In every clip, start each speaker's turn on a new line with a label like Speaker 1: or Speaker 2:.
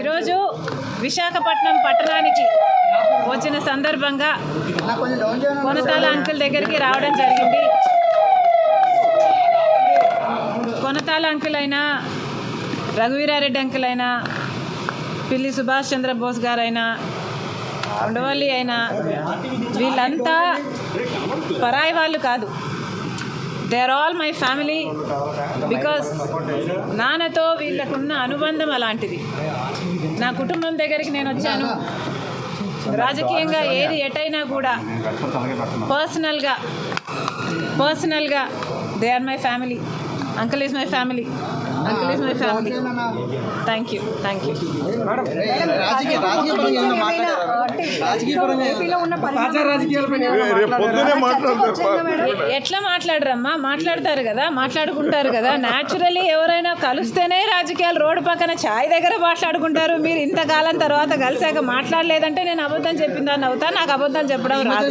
Speaker 1: ఈరోజు విశాఖపట్నం పట్టణానికి వచ్చిన సందర్భంగా కొనతాల అంకుల్ దగ్గరికి రావడం జరిగింది. కొనతాల అంకుల్ అయినా రఘువీరారెడ్డి అంకుల్ అయినా పిల్లి సుభాష్ చంద్రబోస్ గారైనా ఉండవల్లి అయినా వీళ్ళంతా పరాయి వాళ్ళు కాదు. They are all my family because నాన్నతో వీళ్ళకున్న అనుబంధం అలాంటిది. నా కుటుంబం దగ్గరికి నేను వచ్చాను. రాజకీయంగా ఏది ఎటైనా కూడా పర్సనల్గా పర్సనల్గా they are my family uncle is my family uncle is my family thank you thank you ఎట్లా మాట్లాడరమ్మా? మాట్లాడతారు కదా మాట్లాడుకుంటారు కదా. న్యాచురలీ ఎవరైనా కలిస్తేనే రాజకీయాలు రోడ్డు పక్కన ఛాయ్ దగ్గర మాట్లాడుకుంటారు. మీరు ఇంతకాలం తర్వాత కలిసాక మాట్లాడలేదంటే నేను అబద్ధం చెప్పిందని అవుతా? నాకు అబద్ధం చెప్పడం రాదు.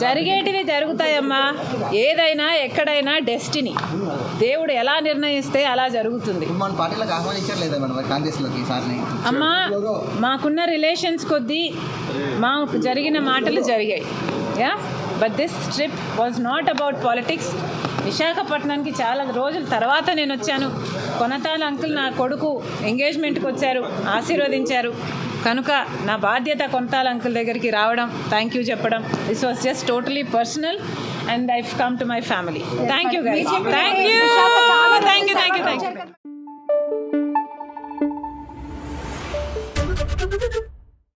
Speaker 1: జరిగేటివి జరుగుతాయమ్మా. ఏదైనా ఎక్కడైనా డెస్టినీ దేవుడు ఎలా నిర్ణయిస్తే అలా జరుగుతుంది. అమ్మా మాకున్న రిలేషన్స్ కొద్దీ మాకు జరిగిన మాటలు జరిగాయి. Yeah but this trip was not about politics విశాఖపట్నానికి చాలా రోజుల తర్వాత నేను వచ్చాను. కొనతాల అంకుల్ నా కొడుకు ఎంగేజ్మెంట్కి వచ్చారు. ఆశీర్వదించారు. కనుక నా బాధ్యత కొనతాల అంకుల్ దగ్గరికి రావడం థ్యాంక్ యూ చెప్పడం. This was just totally personal and I come to my family thank you thank you thank you